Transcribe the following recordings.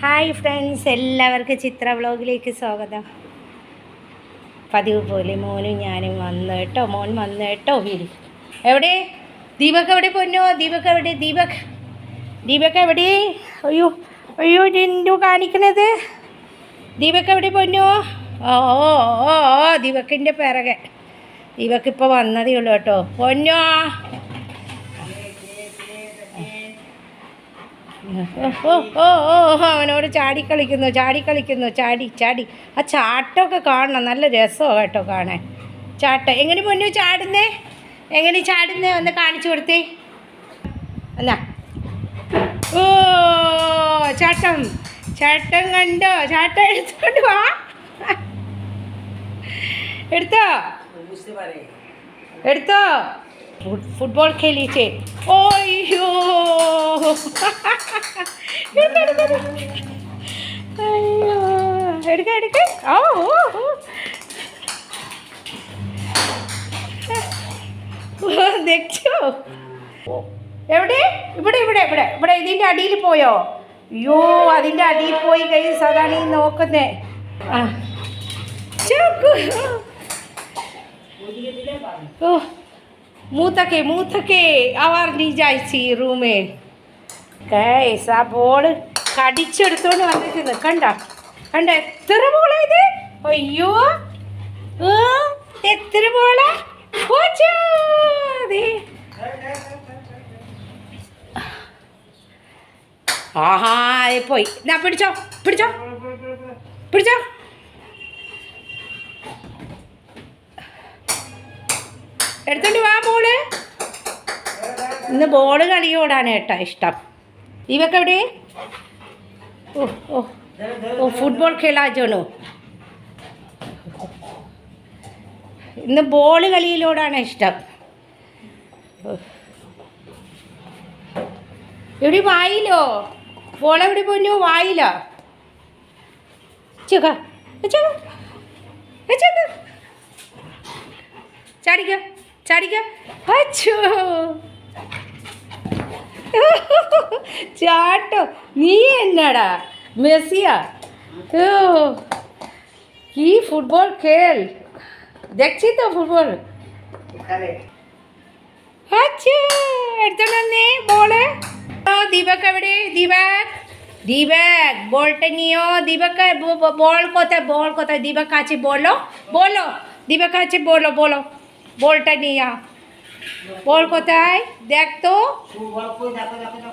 Hi friends എല്ലാവർക്കും ചിത്ര വ്ളോഗിലേക്ക് സ്വാഗതം. പതിവ് പോലെ മോനും ഞാനും വന്നു കേട്ടോ. മോൻ വന്നു കേട്ടോ വീട് എവിടെ? ദീപക് എവിടെ പൊന്നോ? ദീപക് എവിടെ? ദീപക്. ദീപക് എവിടെ? അയ്യോ അയ്യോ എന്തോ കാണിക്കണത്? ദീപക് എവിടെ പൊന്നോ? ഓ ഓ ഓ ദീപക്കിന്റെ പിറകെ. ദീപക് ഇപ്പോൾ വന്നതേ ഉള്ളൂ കേട്ടോ. പൊന്നോ? ഓ ഓ ഓ അവനോട് ചാടിക്കളിക്കുന്നു ചാടിക്കളിക്കുന്നു ചാടി ചാടി. ആ ചാട്ടമൊക്കെ കാണണം നല്ല രസമാണ് കേട്ടോ കാണാൻ. ചാട്ട. എങ്ങനെ മുന്നേ ചാടുന്നേ? എങ്ങനെ ചാടുന്നേ? ഒന്ന് കാണിച്ചു കൊടുത്തേ. എന്നാ ഓ ചാട്ടം. ചാട്ടം കണ്ടോ? ചാട്ടം എടുത്തോണ്ട് വാ. എടുത്തോ? എടുത്തോ? ഫുട്ബോൾ കളിച്ചേ. ഓയ്യോ അയ്യോ ഓ എവിടെ? ഇവിടെ ഇവിടെ ഇവിടെ. ഇവിടെ അടിയിൽ പോയോ? അയ്യോ അതിന്റെ അടിയിൽ പോയി കൈ സാധാരണ നോക്കുന്നേ. ആ. ও അവർ നീ আবার റൂമേ ഗൈസ് ആ ബോൾ കടിച്ചെടുത്തോണ്ട് വന്നിരിക്കുന്നു. കണ്ട? കണ്ട? എത്ര ബോളാ ഇത്? അയ്യോ. എത്ര ബോളാ. ആഹാ പോയി. എന്നാ പിടിച്ചോ പിടിച്ചോ പിടിച്ചോ. എടുത്തോണ്ട് വാ ബോൾ ഇന്ന് ബോൾ കളിയോടാണ് കേട്ടോ ഇഷ്ടം. দিবাকে রে ഓ ഓ ഫുട്ബോൾ കളിച്ചോണോ ഇന്ന് ബോൾ കളിയിലോടാണ് ഇഷ്ടം. എവിടെ വായിലോ? ബോൾ എവിടെ പോയി വായിലോ? ചേക്ക ചാടിക്കോ ചാടിക്കോ. അച്ഛോ ചാട്ടോ നീ എന്നാടാ മെസ്സിയാ ഓ ഈ ഫുട്ബോൾ खेल দেখছি তো ফুটবল আচ্ছা എടുത്തോണ്ട് വന്നേ ബോള് ഓ ദീപക് എവിടെ ദീപക് দীপক বলটা নিও দীপক বল কোথায় বল কোথায় দীপক আছে বলো বলো দীপক আছে বলো বলো বলটা নিয়ে আ। বল কোথায়? দেখ তো।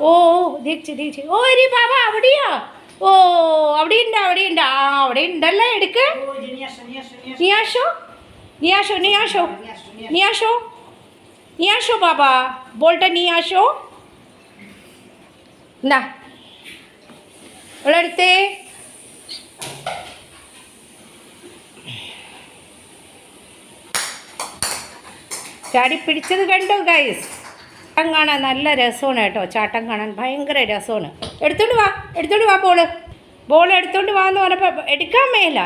ও, দেখছি দেখছি। ও রে বাবা, আবড়িয়া। ও আবড়িন্ডা আবড়িন্ডা আবড়িন্ডালে এড়ক। নিয়ে আসো নিয়ে আসো নিয়ে আসো নিয়ে আসো নিয়ে আসো বাবা। বলটা নিয়ে আসো। না। ওড়তে ചാടി പിടിച്ചത് കണ്ടു ഗൈസ് ചാട്ടം കാണാൻ നല്ല രസമാണ് കേട്ടോ. ചാട്ടം കാണാൻ ഭയങ്കര രസമാണ്. എടുത്തോണ്ട് വാ എടുത്തോണ്ട് വാ ബോൾ ബോൾ എടുത്തോണ്ട് വാ എന്ന് പറഞ്ഞപ്പോൾ എടുക്കാൻ മേല.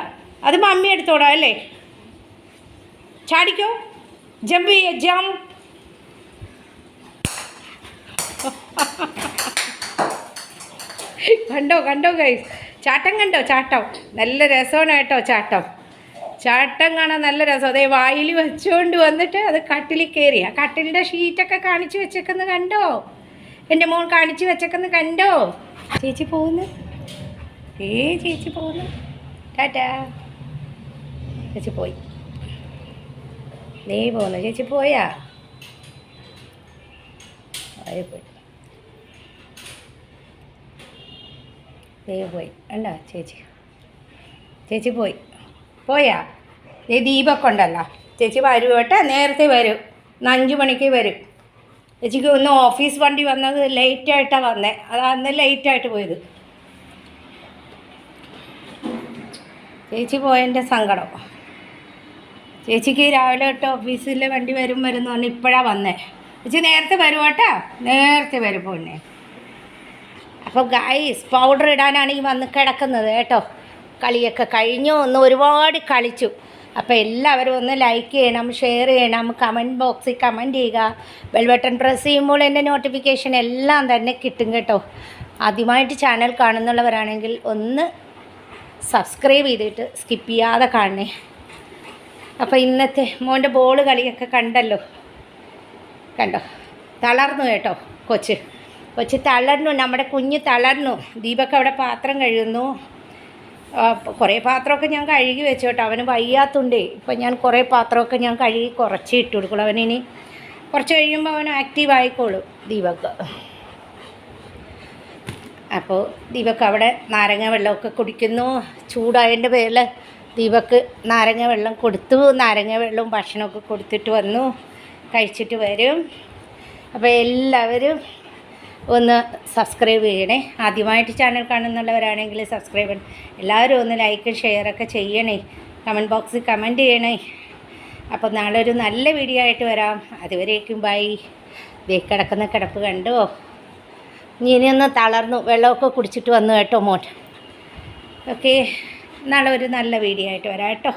അത് മമ്മി എടുത്തോടാ അല്ലേ? ചാടിക്കോ. ജമ്പ് ചെയ്യ ജം കണ്ടോ കണ്ടോ ഗൈസ് ചാട്ടം കണ്ടോ ചാട്ടം? നല്ല രസമാണ് കേട്ടോ ചാട്ടം. ചാട്ടം കാണാൻ നല്ല രസം. അതേ വായിൽ വെച്ചുകൊണ്ട് വന്നിട്ട് അത് കട്ടിൽ കയറി ആ കട്ടിലിന്റെ ഷീറ്റൊക്കെ കാണിച്ചു വെച്ചേക്കെന്ന് കണ്ടോ? എന്റെ മോൾ കാണിച്ചു വെച്ചേക്കെന്ന് കണ്ടോ? ചേച്ചി പോകുന്നു ഏ ചേച്ചി പോകുന്നു ടാറ്റാ. ചേച്ചി പോയി. നീ പോകുന്നു ചേച്ചി പോയാ? ആയി പോയി. പോയി. അല്ല ചേച്ചി? ചേച്ചി പോയി. പോയാ? ഈ ദീപൊക്കെ ഉണ്ടല്ലോ. ചേച്ചി വരും കേട്ടോ. നേരത്തെ വരും. ഇന്ന് അഞ്ച് മണിക്ക് വരും. ചേച്ചിക്ക് ഒന്ന് ഓഫീസ് വണ്ടി വന്നത് ലേറ്റായിട്ടാണ് വന്നത് അത് അന്ന് ലേറ്റായിട്ട് പോയത്. ചേച്ചി പോയതിന്റെ സങ്കടം. ചേച്ചിക്ക് രാവിലെ തൊട്ട് ഓഫീസിലെ വണ്ടി വരും വരും എന്ന് പറഞ്ഞ് ഇപ്പോഴാണ് വന്നേ. ചേച്ചി നേരത്തെ വരും കേട്ടോ. നേരത്തെ വരും പൊന്നെ. അപ്പോൾ ഗായ്സ് പൗഡർ ഇടാനാണ് ഈ വന്ന് കിടക്കുന്നത് കേട്ടോ. കളിയൊക്കെ കഴിഞ്ഞു. ഒന്ന് ഒരുപാട് കളിച്ചു. അപ്പോൾ എല്ലാവരും ഒന്ന് ലൈക്ക് ചെയ്യണം ഷെയർ ചെയ്യണം കമന്റ് ബോക്സിൽ കമന്റ് ചെയ്യുക. ബെൽബട്ടൺ പ്രസ് ചെയ്യുമ്പോൾ എന്റെ നോട്ടിഫിക്കേഷൻ എല്ലാം തന്നെ കിട്ടും കേട്ടോ. ആദ്യമായിട്ട് ചാനൽ കാണുന്നുള്ളവരാണെങ്കിൽ ഒന്ന് സബ്സ്ക്രൈബ് ചെയ്തിട്ട് സ്കിപ്പ് ചെയ്യാതെ കാണണേ. അപ്പോൾ ഇന്നത്തെ മോന്റെ ബോൾ കളിയൊക്കെ കണ്ടല്ലോ. കണ്ടോ? തളർന്നു കേട്ടോ കൊച്ച്. കൊച്ച് തളർന്നു. നമ്മുടെ കുഞ്ഞ് തളർന്നു. ദീപക്ക് അവിടെ പാത്രം കഴുകുന്നു. കുറേ പാത്രമൊക്കെ ഞാൻ കഴുകി വെച്ചു കേട്ടോ. അവന് വയ്യാത്തുണ്ടേ. ഇപ്പം ഞാൻ കുറേ പാത്രമൊക്കെ ഞാൻ കഴുകി കുറച്ച് ഇട്ട് കൊടുക്കുള്ളൂ. അവനിനി കുറച്ച് കഴിയുമ്പോൾ അവൻ ആക്റ്റീവ് ആയിക്കോളും. ദീപക്ക് അപ്പോൾ ദീപക്ക് അവിടെ നാരങ്ങ വെള്ളമൊക്കെ കുടിക്കുന്നു. ചൂടായതിന്റെ പേരിൽ ദീപക്ക് നാരങ്ങ വെള്ളം കൊടുത്തു. നാരങ്ങ വെള്ളവും ഭക്ഷണമൊക്കെ കൊടുത്തിട്ട് വന്നു. കഴിച്ചിട്ട് വരും. അപ്പോൾ എല്ലാവരും ഒന്ന് സബ്സ്ക്രൈബ് ചെയ്യണേ. ആദ്യമായിട്ട് ചാനൽ കാണുന്നുള്ളവരാണെങ്കിൽ സബ്സ്ക്രൈബ് എല്ലാവരും ഒന്ന് ലൈക്ക് ഷെയറൊക്കെ ചെയ്യണേ. കമന്റ് ബോക്സിൽ കമന്റ് ചെയ്യണേ. അപ്പോൾ നാളെ ഒരു നല്ല വീഡിയോ ആയിട്ട് വരാം. അതുവരേക്കും ബൈ ദേ കിടക്കുന്ന കിടപ്പ് കണ്ടോ? ഇനി ഇനിയൊന്ന് തളർന്നു. വെള്ളമൊക്കെ കുടിച്ചിട്ട് വന്നു കേട്ടോ മോൻ. ഓക്കെ നാളെ ഒരു നല്ല വീഡിയോ ആയിട്ട് വരാം കേട്ടോ.